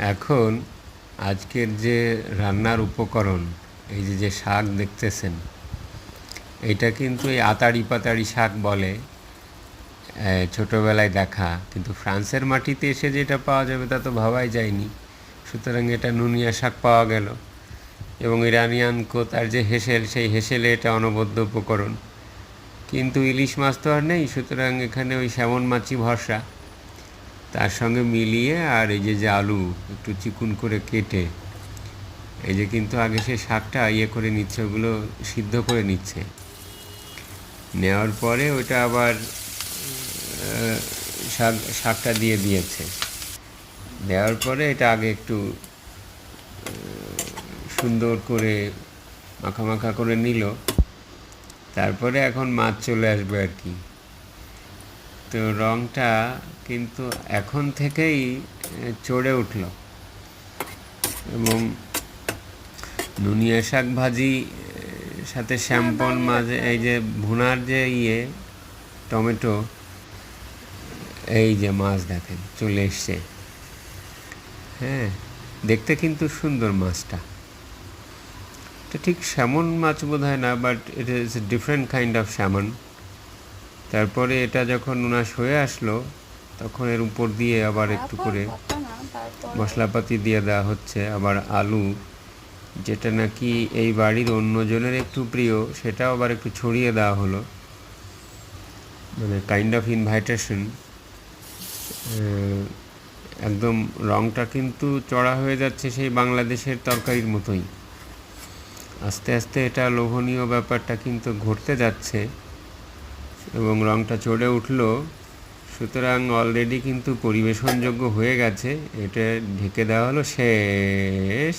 এখন আজকের যে রান্নার উপকরণ, এই যে যে শাক দেখতেছেন, এটা কিন্তু এই আতাড়ি পাতাড়ি শাক বলে ছোটোবেলায় দেখা। কিন্তু ফ্রান্সের মাটিতে এসে যেটা পাওয়া যাবে তা তো ভাবাই যায়নি। সুতরাং এটা নুনিয়া শাক পাওয়া গেল। এবং ইরানিয়ান কোতার যে হেসেল, সেই হেসেলে এটা অনবদ্য উপকরণ। কিন্তু ইলিশ মাছ তো আর নেই, সুতরাং এখানে ওই স্যামন মাছি ভরসা। তার সঙ্গে মিলিয়ে আর এই যে যে আলু একটু চিকুন করে কেটে, এই যে কিন্তু আগে সে শাকটা ইয়ে করে নিচ্ছে, ওগুলো সিদ্ধ করে নিচ্ছে। নেওয়ার পরে ওটা আবার শাক, শাকটা দিয়ে দিয়েছে। দেওয়ার পরে এটা আগে একটু সুন্দর করে মাখা মাখা করে নিল। তারপরে এখন মাছ চলে আসবে আর কি। তো রঙটা কিন্তু এখন থেকেই চড়ে উঠল। এবং নুনিয়া শাক ভাজি সাথে শ্যাম্পন মাঝে এই যে ভুনার যে ইয়ে টমেটো এই যে মাছ দেখেন চলে এসছে। হ্যাঁ দেখতে কিন্তু সুন্দর মাছটা। এটা ঠিক স্যামন মাছ বোধ হয় না but it is different kind of salmon তারপরে এটা যখন উনাস হয়ে আসলো তখন এর উপর দিয়ে আবার একটু করে মশলাপাতি দিয়ে দেওয়া হচ্ছে আবার আলু যেটা নাকি এই বাড়ির অন্যজনের একটু প্রিয় সেটাও আবার একটু ছড়িয়ে দেওয়া হলো। মানে কাইন্ড অফ ইনভাইটেশন একদম রংটা কিন্তু চড়া হয়ে যাচ্ছে সেই বাংলাদেশের তরকারির মতোই। আস্তে আস্তে এটা লোভনীয় ব্যাপারটা কিন্তু ঘটতে যাচ্ছে। এবং রংটা চড়ে উঠল। সুতরাং অলরেডি কিন্তু পরিবেশনযোগ্য হয়ে গেছে। এটা ঢেকে দেওয়া হলো শেষ।